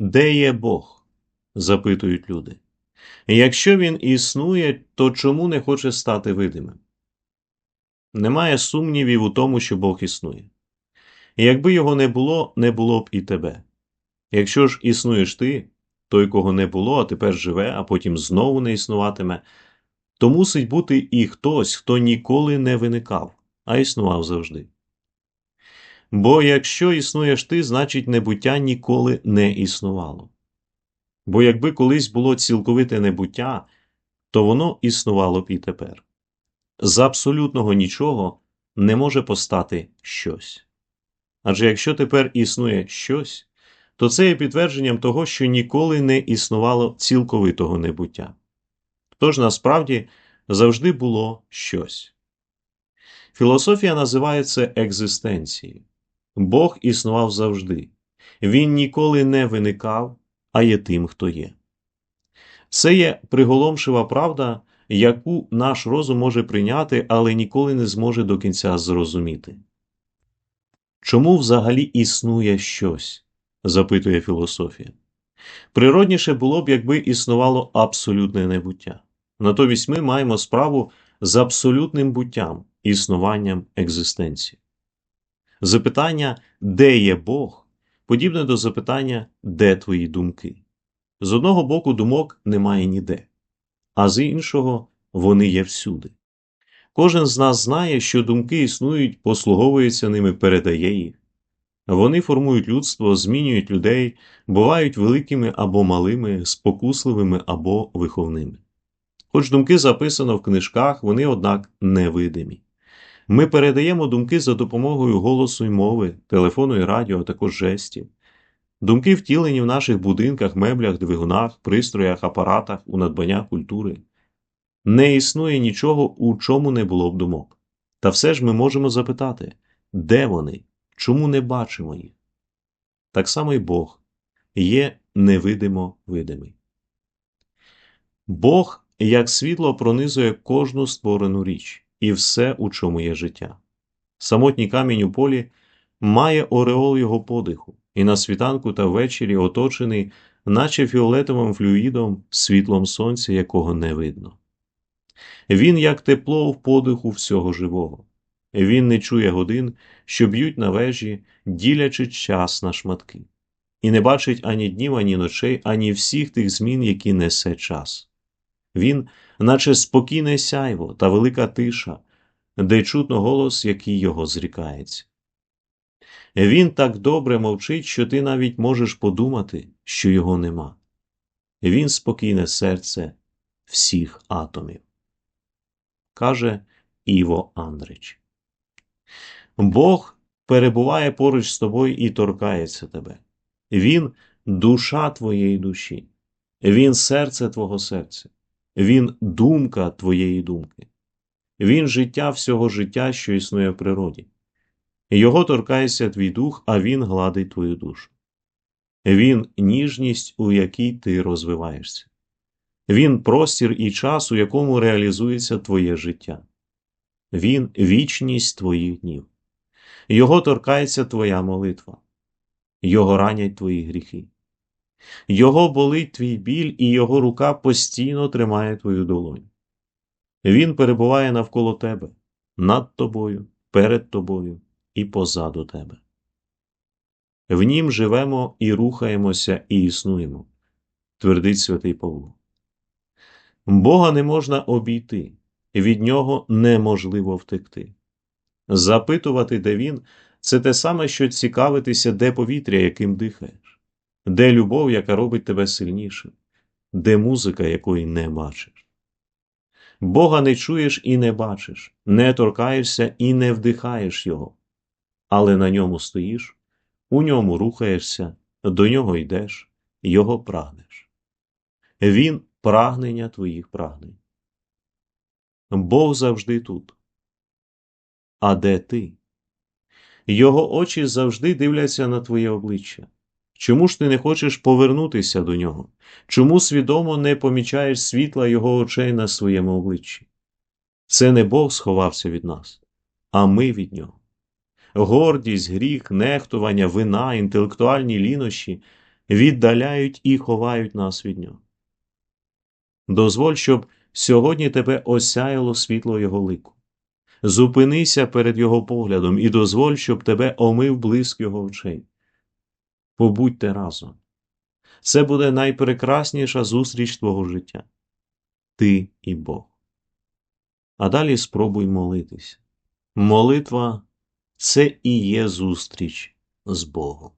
Де є Бог? запитують люди. Якщо він існує, то чому не хоче стати видимим? Немає сумнівів у тому, що Бог існує. Якби його не було, не було б і тебе. Якщо ж існуєш ти, той, кого не було, а тепер живе, а потім знову не існуватиме, то мусить бути і хтось, хто ніколи не виникав, а існував завжди. Бо якщо існуєш ти, значить небуття ніколи не існувало. Бо якби колись було цілковите небуття, то воно існувало б і тепер. З абсолютного нічого не може постати щось. Адже якщо тепер існує щось, то це є підтвердженням того, що ніколи не існувало цілковитого небуття. Тож насправді завжди було щось. Філософія називає це екзистенцією. Бог існував завжди, він ніколи не виникав, а є тим, хто є. Це є приголомшива правда, яку наш розум може прийняти, але ніколи не зможе до кінця зрозуміти. Чому взагалі існує щось? запитує філософія. Природніше було б, якби існувало абсолютне небуття. Натомість ми маємо справу з абсолютним буттям, існуванням екзистенції. Запитання, де є Бог, подібне до запитання, де твої думки. З одного боку, думок немає ніде, а з іншого вони є всюди. Кожен з нас знає, що думки існують, послуговується ними, передає їх. Вони формують людство, змінюють людей, бувають великими або малими, спокусливими або виховними. Хоч думки записано в книжках, вони, однак, невидимі. Ми передаємо думки за допомогою голосу й мови, телефону і радіо, а також жестів. Думки втілені в наших будинках, меблях, двигунах, пристроях, апаратах, у надбання культури. Не існує нічого, у чому не було б думок. Та все ж ми можемо запитати, де вони, чому не бачимо їх? Так само й Бог є невидимо видимий. Бог, як світло, пронизує кожну створену річ і все, у чому є життя. Самотній камінь у полі має ореол його подиху, і на світанку та ввечері оточений, наче фіолетовим флюїдом, світлом сонця, якого не видно. Він як тепло в подиху всього живого. Він не чує годин, що б'ють на вежі, ділячи час на шматки, і не бачить ані днів, ані ночей, ані всіх тих змін, які несе час. Він, наче спокійне сяйво та велика тиша, де чутно голос, який його зрікається. Він так добре мовчить, що ти навіть можеш подумати, що його нема. Він спокійне серце всіх атомів. Каже Іво Андрич. Бог перебуває поруч з тобою і торкається тебе. Він душа твоєї душі, Він серце твого серця, Він думка твоєї думки, Він життя всього життя, що існує в природі. Його торкається твій дух, а Він гладить твою душу. Він ніжність, у якій ти розвиваєшся. Він простір і час, у якому реалізується твоє життя. Він вічність твоїх днів. Його торкається твоя молитва, Його ранять твої гріхи. Його болить твій біль, і Його рука постійно тримає твою долоню. Він перебуває навколо тебе, над тобою, перед тобою і позаду тебе. В нім живемо і рухаємося, і існуємо, твердить святий Павло. Бога не можна обійти, від нього неможливо втекти. Запитувати, де він, це те саме, що цікавитися, де повітря, яким дихаєш, де любов, яка робить тебе сильнішим, де музика, якої не бачиш. Бога не чуєш і не бачиш, не торкаєшся і не вдихаєш Його, але на ньому стоїш, у ньому рухаєшся, до нього йдеш, Його прагнеш. Він прагнення твоїх прагнень. Бог завжди тут. А де ти? Його очі завжди дивляться на твоє обличчя. Чому ж ти не хочеш повернутися до нього? Чому свідомо не помічаєш світла його очей на своєму обличчі? Це не Бог сховався від нас, а ми від нього. Гордість, гріх, нехтування, вина, інтелектуальні лінощі віддаляють і ховають нас від нього. Дозволь, щоб сьогодні тебе осяяло світло Його лику. Зупинися перед Його поглядом і дозволь, щоб тебе омив блиск Його очей. Побудьте разом. Це буде найпрекрасніша зустріч твого життя. Ти і Бог. А далі спробуй молитися. Молитва це і є зустріч з Богом.